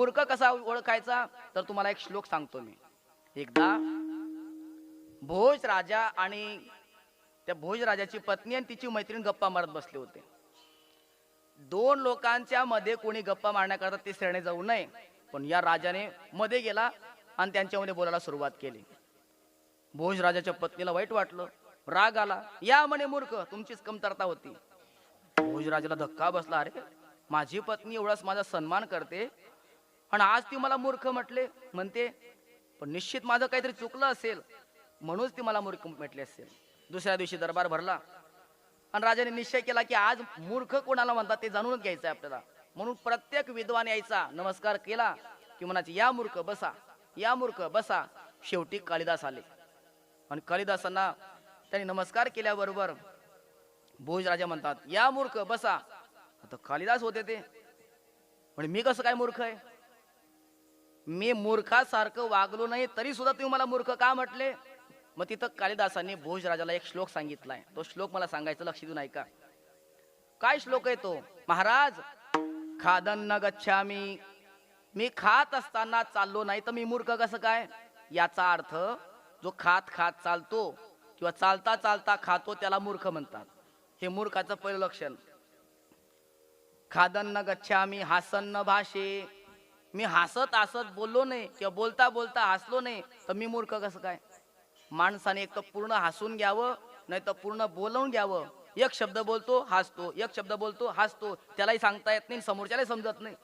मूर्ख कसा ओळखायचा? तर तुम्हाला एक श्लोक सांगतो मी. एकदा भोज राजा आणि त्या भोज राजाची पत्नी आणि तिची मैत्रीण गप्पा मारत बसले होते. दोन लोकांच्या मध्ये कोणी गप्पा मारण्याकरता तिसऱ्याने जाऊ नये. पण या राजाने मध्ये गेला आणि त्यांच्यामध्ये बोलायला सुरुवात केली. भोज राजाच्या पत्नीला वाईट वाटलं. राग आला. या म्हणे मूर्ख तुमचीच कमतरता होती. भोज राजाला धक्का बसला. अरे माझी पत्नी एवढाच माझा सन्मान करते. आणि आज ती मला मूर्ख म्हटले म्हणते पण निश्चित माझं काहीतरी चुकलं असेल म्हणूनच ती मला मूर्ख म्हटली असेल. दुसऱ्या दिवशी दरबार भरला. आणि राजाने निश्चय केला की आज मूर्ख कोणाला म्हणतात ते जाणूनच घ्यायचं आहे आपल्याला. म्हणून प्रत्येक विद्वान यायचा नमस्कार केला की म्हणायचे या मूर्ख बसा. या मूर्ख बसा. शेवटी कालिदास आले. आणि कालिदासांना त्यांनी नमस्कार केल्याबरोबर भोज राजा म्हणतात या मूर्ख बसा. आता कालिदास होते ते. म्हणजे मी कसं काय मूर्ख आहे? मी मूर्खासारखं वागलो नाही तरी सुद्धा तुम्ही मला मूर्ख का म्हटले? मग तिथं कालिदासांनी भोज राजाला एक श्लोक सांगितलाय. तो श्लोक मला सांगायचं लक्ष देऊन ऐका. काय श्लोक आहे तो? महाराज खादन न गच्छामी. मी खात असताना चाललो नाही तर मी मूर्ख कसं काय? याचा अर्थ जो खात खात चालतो किंवा चालता चालता खातो त्याला मूर्ख म्हणतात. हे मूर्खाचं पहिलं लक्षण. खादन न गच्छामी हासन न भाषे. मी हसत हसत बोललो नाही किंवा बोलता बोलता हसलो नाही तर मी मूर्ख कसं काय? माणसाने एक तर पूर्ण हसून घ्यावं नाही तर पूर्ण बोलवून घ्यावं. एक शब्द बोलतो हसतो. एक शब्द बोलतो हसतो. त्यालाही सांगता येत नाही समोरच्यालाही समजत नाही.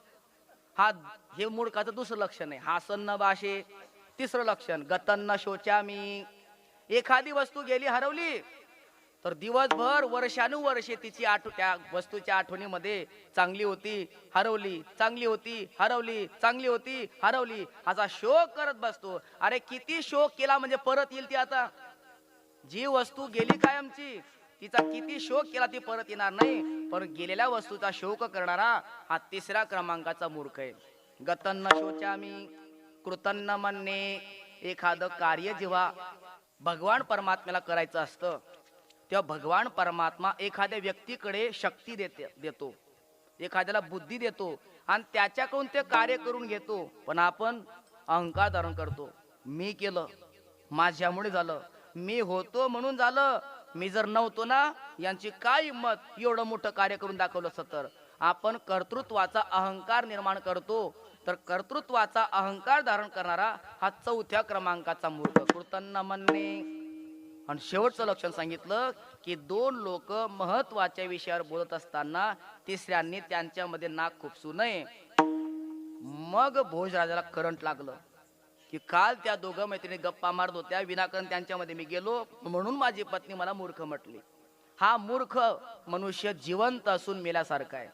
हा हे मूर्खाचं दुसरं लक्षण आहे. हासन न भाषे तिसरं लक्षण गतन न शोचामी एखादी वस्तू गेली हरवली तर दिवसभर वर्षानुवर्षे तिची आठ त्या वस्तूच्या आठवणीमध्ये चांगली होती हरवली चांगली होती हरवली चांगली होती हरवली असा शोक करत बसतो. अरे किती शोक केला म्हणजे परत येईल ती आता. जी वस्तू गेली कायमची तिचा किती शोक केला ती परत येणार नाही. पण गेलेल्या वस्तूचा शोक करणारा हा तिसऱ्या क्रमांकाचा मूर्ख आहे. गतन्न शोचामी कृतन्न म्हणणे एखादं कार्य जेव्हा भगवान परमात्म्याला करायचं असतं तेव्हा भगवान परमात्मा एखाद्या व्यक्तीकडे शक्ती देते देतो. एखाद्याला बुद्धी देतो आणि त्याच्याकडून ते कार्य करून घेतो. पण आपण अहंकार धारण करतो. मी केलं माझ्यामुळे झालं. मी होतो म्हणून झालं. मी जर नव्हतो ना यांची काय हिंमत? एवढं मोठं कार्य करून दाखवलं असतं तर आपण कर्तृत्वाचा अहंकार निर्माण करतो. तर कर्तृत्वाचा अहंकार धारण करणारा हा चौथ्या क्रमांकाचा मूर्ख. कृतन्न म्हणणे आणि शेवटचं लक्षण सांगितलं की दोन लोक महत्त्वाच्या विषयावर बोलत असताना तिसऱ्यांनी त्यांच्यामध्ये नाक खुपसू नये. मग भोजराजाला करंट लागलं की काल त्या दोघं मैत्रिणी गप्पा मारत होत्या विनाकारण त्यांच्यामध्ये मी गेलो म्हणून माझी पत्नी मला मूर्ख म्हटली. हा मूर्ख मनुष्य जिवंत असून मेल्यासारखा आहे.